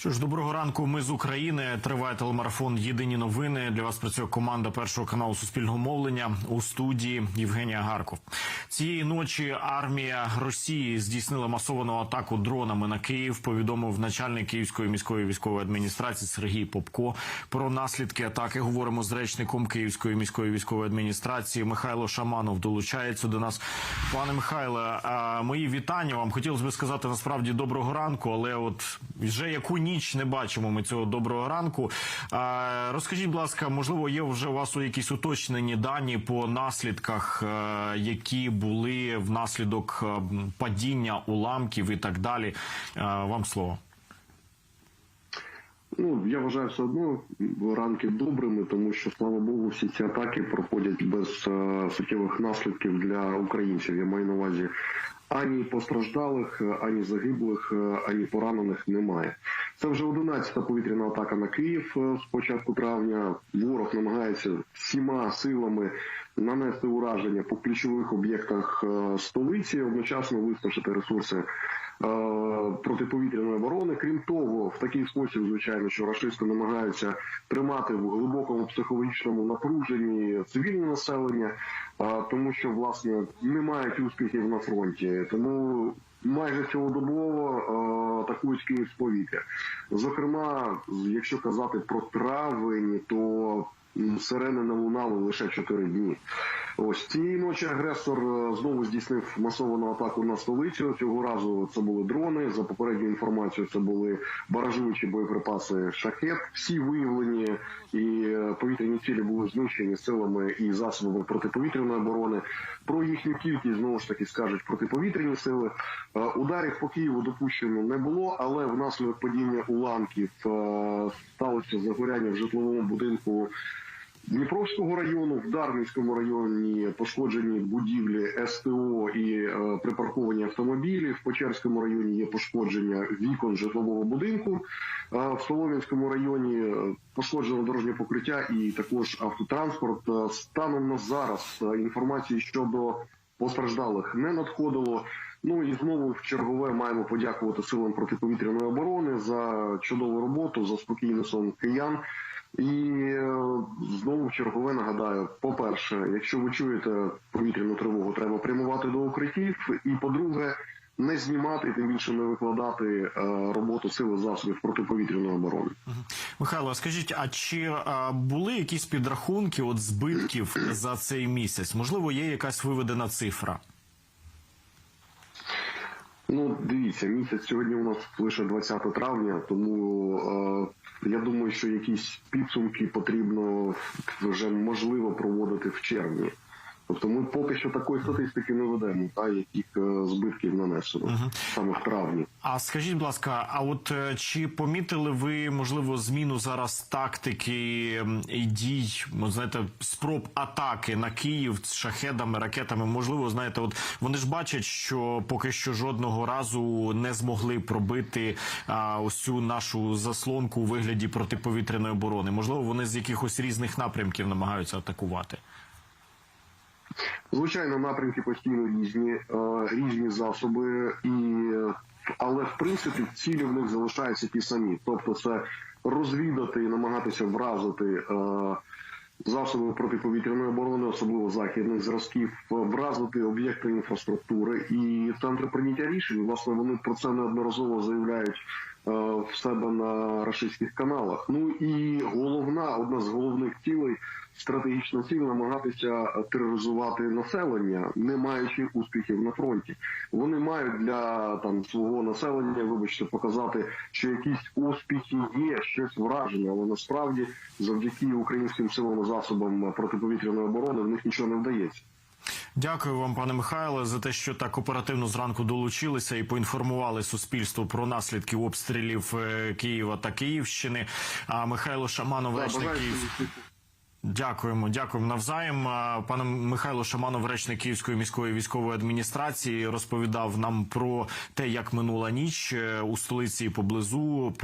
Що ж, доброго ранку. Ми з України. Триває телемарафон. Єдині новини для вас. Працює команда першого каналу Суспільного мовлення у студії Євгенія Гарков. Цієї ночі армія Росії здійснила масовану атаку дронами на Київ. Повідомив начальник Київської міської військової адміністрації Сергій Попко. Про наслідки атаки говоримо з речником Київської міської військової адміністрації Михайло Шаманов долучається до нас. Пане Михайле, мої вітання вам. Хотілося б сказати насправді доброго ранку, але от вже яку ніч не бачимо ми цього доброго ранку. Розкажіть, будь ласка, можливо, є вже у вас якісь уточнені дані по наслідках, е, які були внаслідок е, падіння уламків і так далі. Е, Вам слово. Ну, я вважаю все одно ранки добрими, тому що слава Богу, всі ці атаки проходять без е, суттєвих наслідків для українців. Я маю на увазі ані постраждалих, е, ані загиблих, е, ані поранених немає. Це вже 11-та повітряна атака на Київ е, з початку травня. Ворог намагається всіма силами нанести ураження по ключових об'єктах столиці, одночасно вистачити ресурси протиповітряної оборони. Крім того, в такий спосіб, звичайно, що рашисти намагаються тримати в глибокому психологічному напруженні цивільне населення, тому що власне не мають успіхів на фронті. Тому майже цілодобово е, атакують Київ з повітря. Зокрема, якщо казати про травень, то сирени не лунали лише 4 дні. Ось цієї ночі агресор е, знову здійснив масовану атаку на столицю. Цього разу це були дрони. За попередньою інформацією, це були баражуючі боєприпаси шахет. Всі виявлені і е, повітряні цілі були знищені силами і засобами протиповітряної оборони. Про їхню кількість знову ж таки скажуть протиповітряні сили. Е, Ударів по Києву допущено не було, але внаслідок падіння уламків сталося загоряння в житловому будинку. Дніпровського району, в Дарницькому районі пошкоджені будівлі СТО і е, припарковані автомобілі. В Печерському районі є пошкодження вікон житлового будинку. Е, в Солом'янському районі е, пошкоджено дорожнє покриття і також автотранспорт. Е, станом на зараз е, інформації щодо постраждалих не надходило. Ну і знову в чергове маємо подякувати силам протиповітряної оборони за чудову роботу, за спокійний сон киян. І е, знову в чергове нагадаю: по-перше, якщо ви чуєте повітряну тривогу, треба прямувати до укриттів. І по-друге, не знімати тим більше не викладати е, роботу сили засобів протиповітряної оборони. Михайло, скажіть, а чи а, були якісь підрахунки от збитків за цей місяць? Можливо, є якась виведена цифра? Ну, дивіться, місяць сьогодні у нас лише 20 травня, тому е, я думаю, що якісь підсумки потрібно вже можливо проводити в червні. Тобто ми поки що такої статистики не ведемо, та яких е, збитків нанесено саме в травні. А скажіть, будь ласка, а от е, чи помітили ви можливо зміну зараз тактики і дій, знаєте, спроб атаки на Київ з шахедами, ракетами? Можливо, знаєте, от вони ж бачать, що поки що жодного разу не змогли пробити а, ось цю нашу заслонку у вигляді протиповітряної оборони. Можливо, вони з якихось різних напрямків намагаються атакувати. Звичайно, напрямки постійно різні, е, різні засоби, і але в принципі цілі в них залишаються ті самі. Тобто, це розвідати і намагатися вразити е, засоби протиповітряної оборони, особливо західних зразків, вразити об'єкти інфраструктури і центри прийняття рішень. Власне, вони про це неодноразово заявляють в себе на рашистських каналах. Ну і головна, одна з головних цілей, стратегічна ціль намагатися тероризувати населення, не маючи успіхів на фронті. Вони мають для там свого населення, вибачте, показати, що якісь успіхи є, щось враження, але насправді завдяки українським силам і засобам протиповітряної оборони в них нічого не вдається. Дякую вам, пане Михайле, за те, що так оперативно зранку долучилися і поінформували суспільство про наслідки обстрілів е, Києва та Київщини. А Михайло Шаманов, Да, речник Київ. Дякуємо, дякуємо навзаєм. Пане Михайло Шаманов, речник Київської міської військової адміністрації, розповідав нам про те, як минула ніч е, у столиці поблизу.